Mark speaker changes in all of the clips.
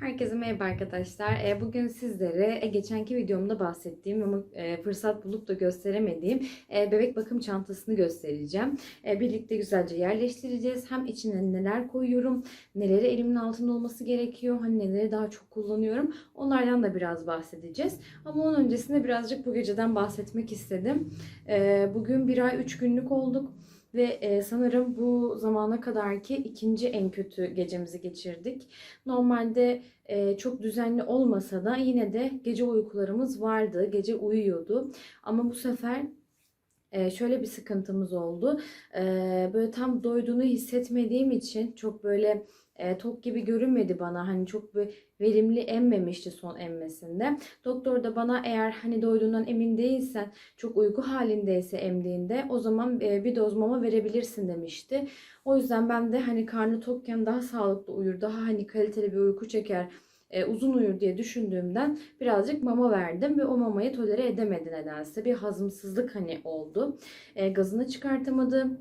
Speaker 1: Herkese merhaba arkadaşlar. E, Bugün sizlere e, geçenki videomda bahsettiğim ama e, fırsat bulup da gösteremediğim e, bebek bakım çantasını göstereceğim. Birlikte güzelce yerleştireceğiz. Hem içine neler koyuyorum, neleri elimin altında olması gerekiyor, hani neleri daha çok kullanıyorum. Onlardan da biraz bahsedeceğiz. Ama onun öncesinde birazcık bu geceden bahsetmek istedim. Bugün bir ay üç günlük olduk. Ve e, sanırım bu zamana kadarki ikinci en kötü gecemizi geçirdik. Normalde e, çok düzenli olmasa da yine de gece uykularımız vardı. Gece uyuyordu. Ama bu sefer e, şöyle bir sıkıntımız oldu. E, böyle tam doyduğunu hissetmediğim için çok böyle e, tok gibi görünmedi bana. Hani çok böyle verimli emmemişti son emmesinde. Doktor da bana eğer hani doyduğundan emin değilsen, çok uyku halindeyse emdiğinde o zaman e, bir doz mama verebilirsin demişti. O yüzden ben de hani karnı tokken daha sağlıklı uyur, daha hani kaliteli bir uyku çeker, e, uzun uyur diye düşündüğümden birazcık mama verdim ve o mamayı tolere edemedi nedense. Bir hazımsızlık hani oldu. E, gazını çıkartamadı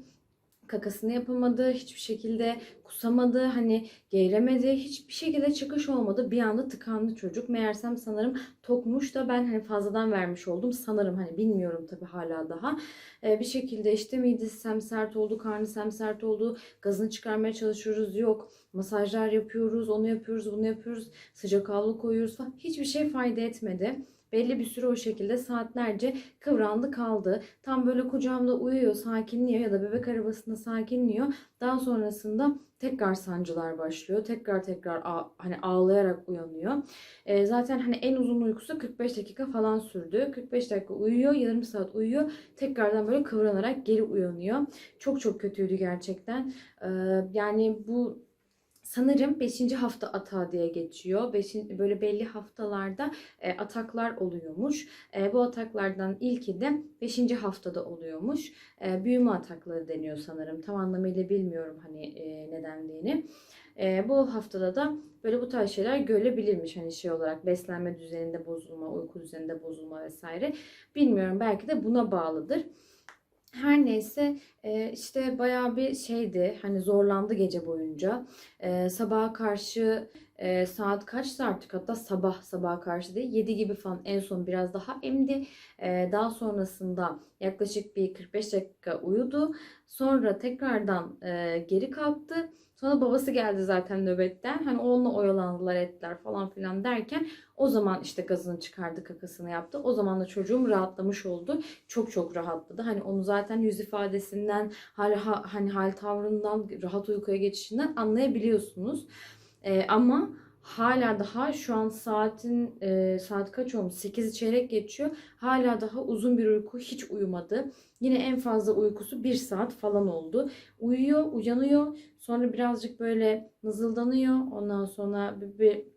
Speaker 1: kakasını yapamadı, hiçbir şekilde kusamadı, hani geğiremedi, hiçbir şekilde çıkış olmadı. Bir anda tıkandı çocuk. Meğersem sanırım tokmuş da ben hani fazladan vermiş oldum. Sanırım hani bilmiyorum tabii hala daha. Ee, bir şekilde işte midesi semsert oldu, karnı semsert oldu. Gazını çıkarmaya çalışıyoruz. Yok. Masajlar yapıyoruz, onu yapıyoruz, bunu yapıyoruz. Sıcak havlu koyuyoruz falan. Hiçbir şey fayda etmedi. Belli bir süre o şekilde saatlerce kıvrandı kaldı. Tam böyle kucağımda uyuyor, sakinliyor ya da bebek arabasında sakinliyor. Daha sonrasında tekrar sancılar başlıyor. Tekrar tekrar hani ağlayarak uyanıyor. Ee, zaten hani en uzun uykusu 45 dakika falan sürdü. 45 dakika uyuyor, yarım saat uyuyor. Tekrardan böyle kıvranarak geri uyanıyor. Çok çok kötüydü gerçekten. Ee, yani bu Sanırım 5. hafta atağı diye geçiyor. Beşin, böyle belli haftalarda e, ataklar oluyormuş. E, bu ataklardan ilki de 5. haftada oluyormuş. E, büyüme atakları deniyor sanırım. Tam anlamıyla bilmiyorum hani e, ne dendiğini. E, bu haftada da böyle bu tarz şeyler görülebilirmiş. Hani şey olarak beslenme düzeninde bozulma, uyku düzeninde bozulma vesaire. Bilmiyorum belki de buna bağlıdır. Her neyse e, işte bayağı bir şeydi hani zorlandı gece boyunca. E, sabaha karşı e, saat kaçtı artık hatta sabah sabaha karşı değil 7 gibi falan en son biraz daha emdi. Daha sonrasında yaklaşık bir 45 dakika uyudu. Sonra tekrardan geri kalktı. Sonra babası geldi zaten nöbetten. Hani onunla oyalandılar ettiler falan filan derken o zaman işte gazını çıkardı kakasını yaptı. O zaman da çocuğum rahatlamış oldu. Çok çok rahatladı. Hani onu zaten yüz ifadesinden, hal, ha- hani hal tavrından, rahat uykuya geçişinden anlayabiliyorsunuz. Ee, ama hala daha şu an saatin e, saat kaç olmuş? 8 çeyrek geçiyor. Hala daha uzun bir uyku hiç uyumadı. Yine en fazla uykusu 1 saat falan oldu. Uyuyor, uyanıyor. Sonra birazcık böyle mızıldanıyor. Ondan sonra bir, bir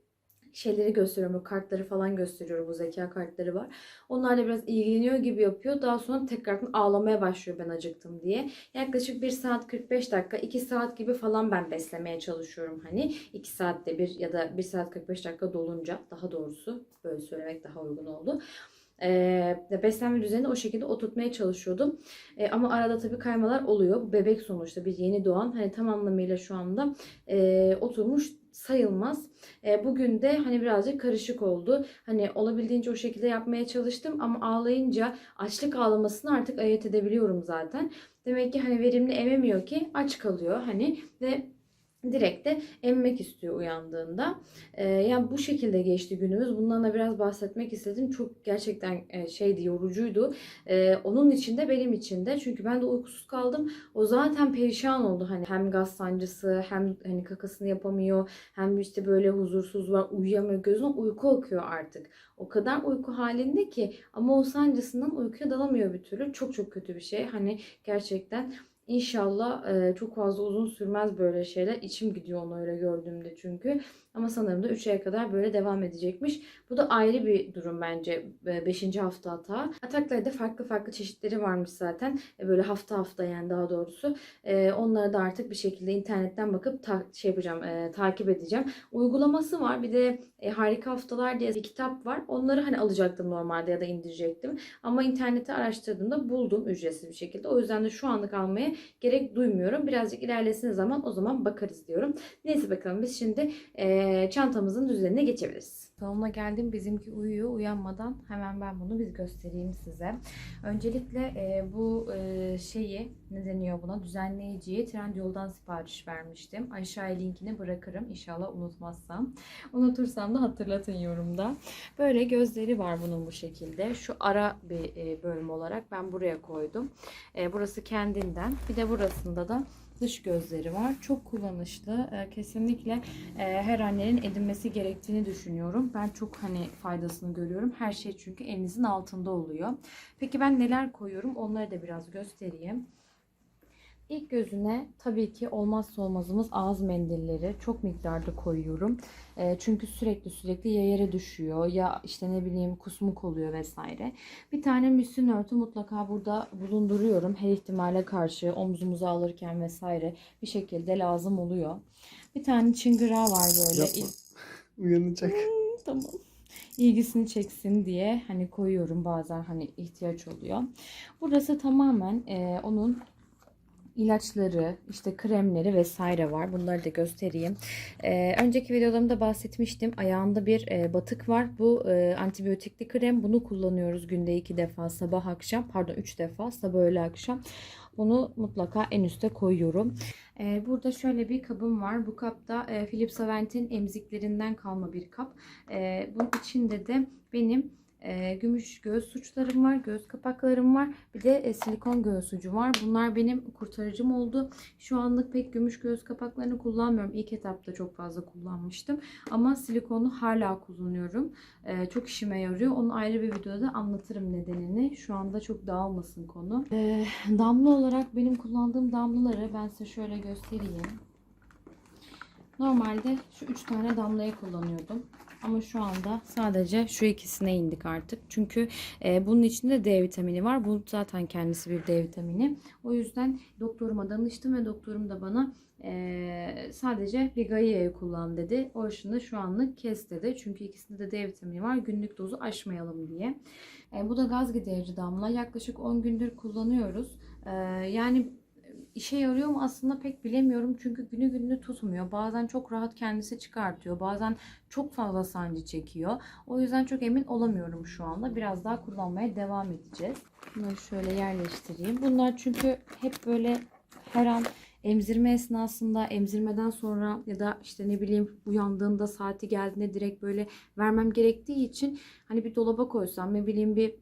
Speaker 1: şeyleri gösteriyorum. Kartları falan gösteriyorum. Bu zeka kartları var. Onlarla biraz ilgileniyor gibi yapıyor. Daha sonra tekrardan ağlamaya başlıyor ben acıktım diye. Yaklaşık 1 saat 45 dakika, 2 saat gibi falan ben beslemeye çalışıyorum hani. 2 saatte bir ya da 1 saat 45 dakika dolunca daha doğrusu böyle söylemek daha uygun oldu. Ee, beslenme düzenini o şekilde oturtmaya çalışıyordum. Ee, ama arada tabii kaymalar oluyor. Bebek sonuçta bir yeni doğan. Hani tam anlamıyla şu anda e, oturmuş sayılmaz. E, bugün de hani birazcık karışık oldu. Hani olabildiğince o şekilde yapmaya çalıştım ama ağlayınca açlık ağlamasını artık ayırt edebiliyorum zaten. Demek ki hani verimli ememiyor ki aç kalıyor hani ve direkt de emmek istiyor uyandığında. Ee, yani bu şekilde geçti günümüz. Bundan da biraz bahsetmek istedim. Çok gerçekten e, şeydi, yorucuydu. Ee, onun için de benim için de. Çünkü ben de uykusuz kaldım. O zaten perişan oldu. Hani hem gaz sancısı hem hani kakasını yapamıyor. Hem işte böyle huzursuz var, uyuyamıyor. Gözüne uyku akıyor artık. O kadar uyku halinde ki ama o sancısından uykuya dalamıyor bir türlü. Çok çok kötü bir şey. Hani gerçekten İnşallah e, çok fazla uzun sürmez böyle şeyler. İçim gidiyor onu öyle gördüğümde çünkü. Ama sanırım da 3 aya kadar böyle devam edecekmiş. Bu da ayrı bir durum bence 5. hafta hata. Atakları da farklı farklı çeşitleri varmış zaten. E, böyle hafta hafta yani daha doğrusu. Onları da artık bir şekilde internetten bakıp ta- şey yapacağım, e, takip edeceğim. Uygulaması var. Bir de e, Harika Haftalar diye bir kitap var. Onları hani alacaktım normalde ya da indirecektim. Ama internette araştırdığımda buldum ücretsiz bir şekilde. O yüzden de şu anlık almaya gerek duymuyorum. Birazcık ilerlesin zaman o zaman bakarız diyorum. Neyse bakalım biz şimdi eee, çantamızın üzerine geçebiliriz. Salona geldim. Bizimki uyuyor. Uyanmadan hemen ben bunu bir göstereyim size. Öncelikle eee, bu eee, şeyi ne deniyor buna düzenleyiciyi Trendyol'dan sipariş vermiştim. Aşağıya linkini bırakırım inşallah unutmazsam. Unutursam da hatırlatın yorumda. Böyle gözleri var bunun bu şekilde. Şu ara bir e, bölüm olarak ben buraya koydum. E, Burası kendinden. Bir de burasında da dış gözleri var. Çok kullanışlı. E, Kesinlikle e, her annenin edinmesi gerektiğini düşünüyorum. Ben çok hani faydasını görüyorum. Her şey çünkü elinizin altında oluyor. Peki ben neler koyuyorum? Onları da biraz göstereyim. İlk gözüne tabii ki olmazsa olmazımız ağız mendilleri çok miktarda koyuyorum. E, çünkü sürekli sürekli ya yere düşüyor ya işte ne bileyim kusmuk oluyor vesaire. Bir tane müslin örtü mutlaka burada bulunduruyorum. Her ihtimale karşı omzumuza alırken vesaire bir şekilde lazım oluyor. Bir tane çıngırağı var böyle.
Speaker 2: Yapma. Uyanacak.
Speaker 1: tamam. İlgisini çeksin diye hani koyuyorum bazen hani ihtiyaç oluyor. Burası tamamen e, onun ilaçları, işte kremleri vesaire var. Bunları da göstereyim. Ee, önceki videolarımda bahsetmiştim. Ayağında bir e, batık var. Bu e, antibiyotikli krem. Bunu kullanıyoruz günde iki defa sabah akşam. Pardon üç defa sabah öğle akşam. Bunu mutlaka en üste koyuyorum. Ee, burada şöyle bir kabım var. Bu kapta e, Philip Savant'in emziklerinden kalma bir kap. Ee, bunun içinde de benim e, gümüş göğüs suçlarım var, göğüs kapaklarım var. Bir de e, silikon göğüs ucu var. Bunlar benim kurtarıcım oldu. Şu anlık pek gümüş göğüs kapaklarını kullanmıyorum. İlk etapta çok fazla kullanmıştım. Ama silikonu hala kullanıyorum. E, çok işime yarıyor. Onu ayrı bir videoda anlatırım nedenini. Şu anda çok dağılmasın konu. E, damla olarak benim kullandığım damlaları ben size şöyle göstereyim. Normalde şu üç tane damlayı kullanıyordum. Ama şu anda sadece şu ikisine indik artık. Çünkü e, bunun içinde D vitamini var. Bu zaten kendisi bir D vitamini. O yüzden doktoruma danıştım ve doktorum da bana e, sadece Ligaia'yı kullan dedi. O dışında şu anlık kes dedi. Çünkü ikisinde de D vitamini var. Günlük dozu aşmayalım diye. E, bu da gaz giderici damla. Yaklaşık 10 gündür kullanıyoruz. E, yani işe yarıyor mu aslında pek bilemiyorum. Çünkü günü gününü tutmuyor. Bazen çok rahat kendisi çıkartıyor. Bazen çok fazla sancı çekiyor. O yüzden çok emin olamıyorum şu anda. Biraz daha kullanmaya devam edeceğiz. Bunları şöyle yerleştireyim. Bunlar çünkü hep böyle her an emzirme esnasında, emzirmeden sonra ya da işte ne bileyim uyandığında saati geldiğinde direkt böyle vermem gerektiği için hani bir dolaba koysam ne bileyim bir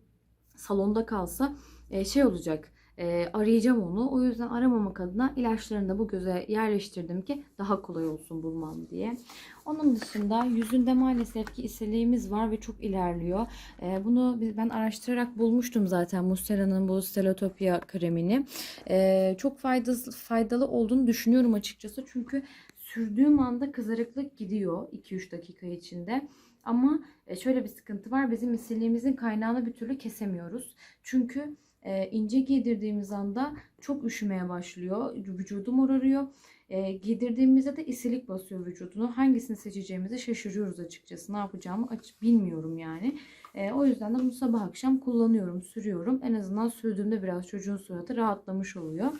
Speaker 1: salonda kalsa e, şey olacak e, arayacağım onu. O yüzden aramamak adına ilaçlarını da bu göze yerleştirdim ki daha kolay olsun bulmam diye. Onun dışında yüzünde maalesef ki iseliğimiz var ve çok ilerliyor. E, bunu ben araştırarak bulmuştum zaten Muslera'nın bu Stelotopia kremini. E, çok faydalı, faydalı olduğunu düşünüyorum açıkçası. Çünkü sürdüğüm anda kızarıklık gidiyor 2-3 dakika içinde. Ama e, şöyle bir sıkıntı var. Bizim isiliğimizin kaynağını bir türlü kesemiyoruz. Çünkü e, ince giydirdiğimiz anda çok üşümeye başlıyor. Vücudum morarıyor. E, giydirdiğimizde de isilik basıyor vücudunu. Hangisini seçeceğimizi şaşırıyoruz açıkçası. Ne yapacağımı aç bilmiyorum yani. E, o yüzden de bunu sabah akşam kullanıyorum, sürüyorum. En azından sürdüğümde biraz çocuğun suratı rahatlamış oluyor.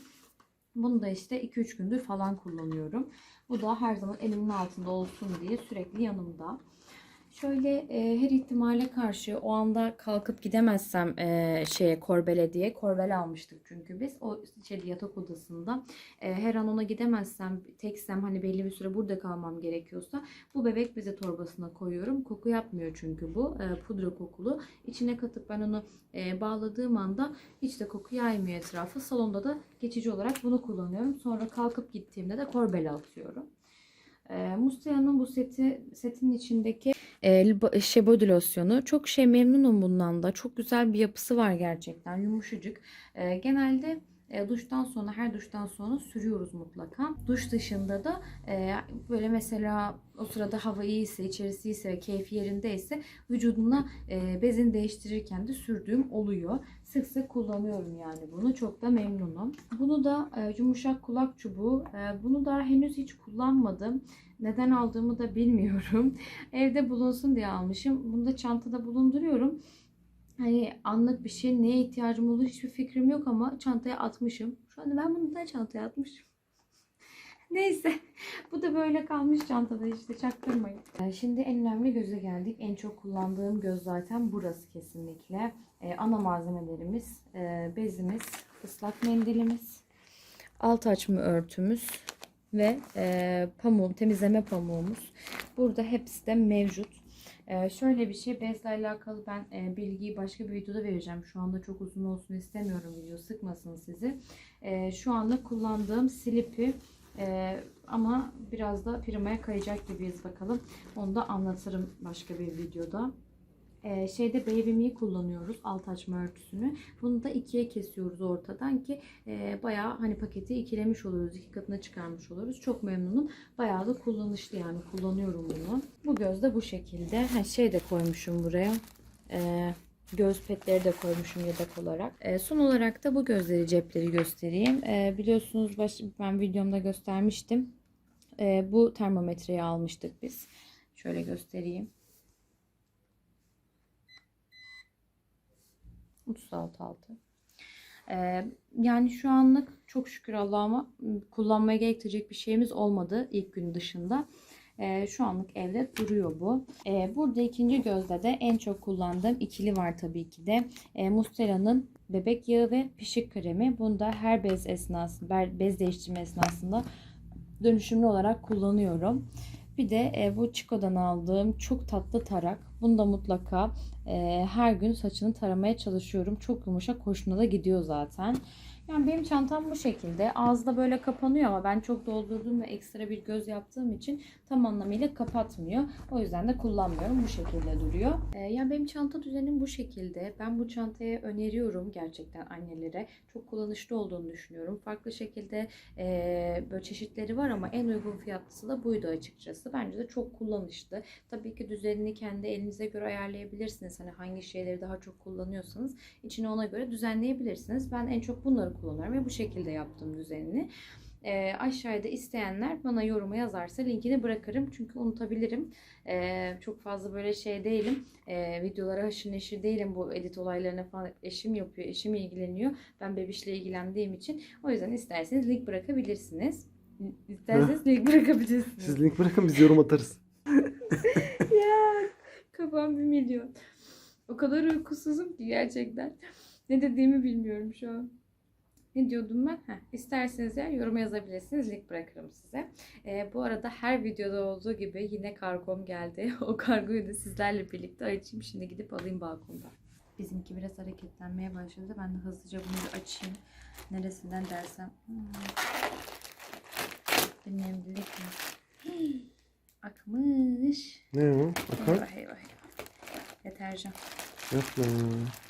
Speaker 1: Bunu da işte 2-3 gündür falan kullanıyorum. Bu da her zaman elimin altında olsun diye sürekli yanımda. Şöyle e, her ihtimale karşı o anda kalkıp gidemezsem e, şeye korbele diye korbel almıştık çünkü biz o şeyde yatak odasında e, her an ona gidemezsem teksem hani belli bir süre burada kalmam gerekiyorsa bu bebek bize torbasına koyuyorum. Koku yapmıyor çünkü bu e, pudra kokulu. İçine katıp ben onu e, bağladığım anda hiç de koku yaymıyor etrafı. Salonda da geçici olarak bunu kullanıyorum. Sonra kalkıp gittiğimde de korbele atıyorum. E, Mustia'nın bu seti setin içindeki e, şey body losyonu çok şey memnunum bundan da. Çok güzel bir yapısı var gerçekten. Yumuşacık. E, genelde e, duştan sonra her duştan sonra sürüyoruz mutlaka. Duş dışında da e, böyle mesela o sırada hava iyiyse, içerisi iyiyse keyfi yerindeyse vücuduna e, bezini değiştirirken de sürdüğüm oluyor. Sık sık kullanıyorum yani bunu. Çok da memnunum. Bunu da e, yumuşak kulak çubuğu. E, bunu da henüz hiç kullanmadım. Neden aldığımı da bilmiyorum. Evde bulunsun diye almışım. Bunu da çantada bulunduruyorum. Hani anlık bir şey neye ihtiyacım olduğu hiçbir fikrim yok ama çantaya atmışım. Şu anda ben bunu neden çantaya atmışım? Neyse. Bu da böyle kalmış çantada işte çaktırmayın. Ee, Şimdi en önemli göze geldik. En çok kullandığım göz zaten burası kesinlikle. Ee, ana malzemelerimiz, e, bezimiz, ıslak mendilimiz, alt açma örtümüz ve e, pamuğum, temizleme pamuğumuz. Burada hepsi de mevcut. Ee, şöyle bir şey bezle alakalı ben e, bilgiyi başka bir videoda vereceğim. Şu anda çok uzun olsun istemiyorum video sıkmasın sizi. Ee, şu anda kullandığım slipi e, ama biraz da firmaya kayacak gibiyiz bakalım. Onu da anlatırım başka bir videoda. Ee, şeyde Baby Me kullanıyoruz alt açma örtüsünü. Bunu da ikiye kesiyoruz ortadan ki e, bayağı hani paketi ikilemiş oluyoruz. iki katına çıkarmış oluruz. Çok memnunum. Bayağı da kullanışlı yani kullanıyorum bunu. Bu göz de bu şekilde. Ha, şey de koymuşum buraya. Ee, göz petleri de koymuşum yedek olarak. Ee, son olarak da bu gözleri cepleri göstereyim. Ee, biliyorsunuz baş, ben videomda göstermiştim. Ee, bu termometreyi almıştık biz. Şöyle göstereyim. 36 altı. Ee, yani şu anlık çok şükür Allah'ıma kullanmaya gerektirecek bir şeyimiz olmadı ilk gün dışında. Ee, şu anlık evde duruyor bu. Ee, burada ikinci gözde de en çok kullandığım ikili var tabii ki de. Ee, Mustela'nın bebek yağı ve pişik kremi. Bunu da her bez esnasında, bez değiştirme esnasında dönüşümlü olarak kullanıyorum. Bir de e, bu Chico'dan aldığım çok tatlı tarak. Bunu da mutlaka e, her gün saçını taramaya çalışıyorum. Çok yumuşak, hoşuna da gidiyor zaten. Yani benim çantam bu şekilde. Ağızda böyle kapanıyor ama ben çok doldurduğum ve ekstra bir göz yaptığım için tam anlamıyla kapatmıyor. O yüzden de kullanmıyorum. Bu şekilde duruyor. Ee, yani benim çanta düzenim bu şekilde. Ben bu çantayı öneriyorum gerçekten annelere. Çok kullanışlı olduğunu düşünüyorum. Farklı şekilde e, böyle çeşitleri var ama en uygun fiyatlısı da buydu açıkçası. Bence de çok kullanışlı. Tabii ki düzenini kendi elinize göre ayarlayabilirsiniz. Hani hangi şeyleri daha çok kullanıyorsanız içine ona göre düzenleyebilirsiniz. Ben en çok bunları kullanıyorum ve bu şekilde yaptım düzenini. E, aşağıda isteyenler bana yoruma yazarsa linkini bırakırım. Çünkü unutabilirim. E, çok fazla böyle şey değilim. E, videolara haşır neşir değilim. Bu edit olaylarına falan eşim yapıyor. Eşim ilgileniyor. Ben bebişle ilgilendiğim için. O yüzden isterseniz link bırakabilirsiniz. İsterseniz link bırakabilirsiniz.
Speaker 2: Siz link bırakın biz yorum atarız.
Speaker 1: ya kafam bir milyon. O kadar uykusuzum ki gerçekten. Ne dediğimi bilmiyorum şu an. Ne diyordum ben? Heh, isterseniz ya yoruma yazabilirsiniz. Link bırakırım size. Ee, bu arada her videoda olduğu gibi yine kargom geldi. O kargoyu da sizlerle birlikte açayım. Şimdi gidip alayım balkonda. Bizimki biraz hareketlenmeye başladı. Ben de hızlıca bunu bir açayım. Neresinden dersem. Hmm. Hii, Akmış.
Speaker 2: Ne o? Akar?
Speaker 1: Eyvah eyvah eyvah. Deterjan.
Speaker 2: Yapma.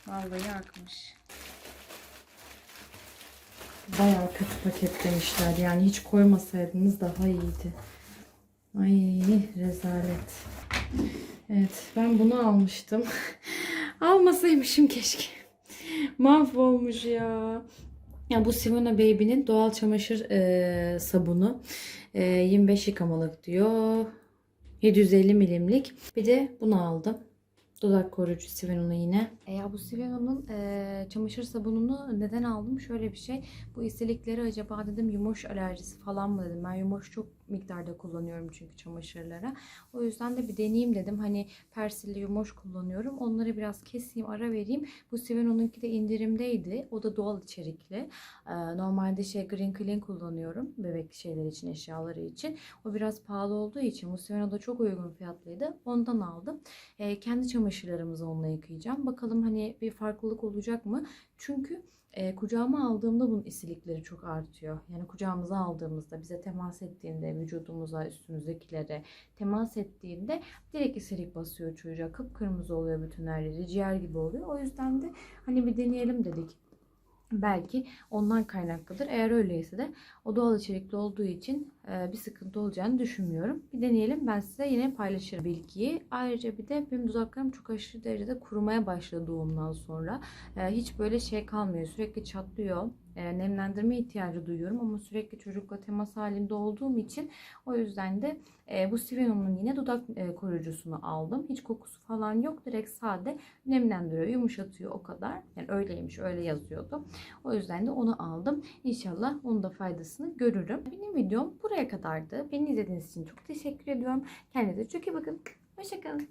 Speaker 1: Vallahi akmış. Bayağı kötü paketlemişler. Yani hiç koymasaydınız daha iyiydi. Ay rezalet. Evet ben bunu almıştım. Almasaymışım keşke. Mahvolmuş ya. Ya bu Sivana Baby'nin doğal çamaşır e, sabunu. E, 25 yıkamalık diyor. 750 milimlik. Bir de bunu aldım. Dudak koruyucu Siveno'nu yine. E ya bu Siveno'nun e, çamaşır sabununu neden aldım? Şöyle bir şey. Bu istilikleri acaba dedim yumoş alerjisi falan mı dedim. Ben yumoş çok miktarda kullanıyorum çünkü çamaşırlara. O yüzden de bir deneyeyim dedim. Hani persilli yumoş kullanıyorum. Onları biraz keseyim, ara vereyim. Bu Siveno'nunki de indirimdeydi. O da doğal içerikli. E, normalde şey Green Clean kullanıyorum. Bebek şeyler için, eşyaları için. O biraz pahalı olduğu için bu Siveno da çok uygun fiyatlıydı. Ondan aldım. E, kendi çamaşırlarımızı onunla yıkayacağım. Bakalım hani bir farklılık olacak mı? Çünkü e, kucağıma aldığımda bunun isilikleri çok artıyor. Yani kucağımıza aldığımızda bize temas ettiğinde vücudumuza üstümüzdekilere temas ettiğinde direkt isilik basıyor çocuğa. Kıpkırmızı oluyor bütün her. Ciğer gibi oluyor. O yüzden de hani bir deneyelim dedik. Belki ondan kaynaklıdır. Eğer öyleyse de o doğal içerikli olduğu için bir sıkıntı olacağını düşünmüyorum. Bir deneyelim. Ben size yine paylaşırım bilgiyi. Ayrıca bir de benim dudaklarım çok aşırı derecede kurumaya başladı doğumdan sonra. E, hiç böyle şey kalmıyor. Sürekli çatlıyor. E, nemlendirme ihtiyacı duyuyorum ama sürekli çocukla temas halinde olduğum için o yüzden de e, bu Sivenum'un yine dudak e, koruyucusunu aldım. Hiç kokusu falan yok. Direkt sade nemlendiriyor, yumuşatıyor o kadar. Yani öyleymiş, öyle yazıyordu. O yüzden de onu aldım. İnşallah onun da faydasını görürüm. Benim videom buraya kadardı. Beni izlediğiniz için çok teşekkür ediyorum. Kendinize çok iyi bakın. Hoşçakalın.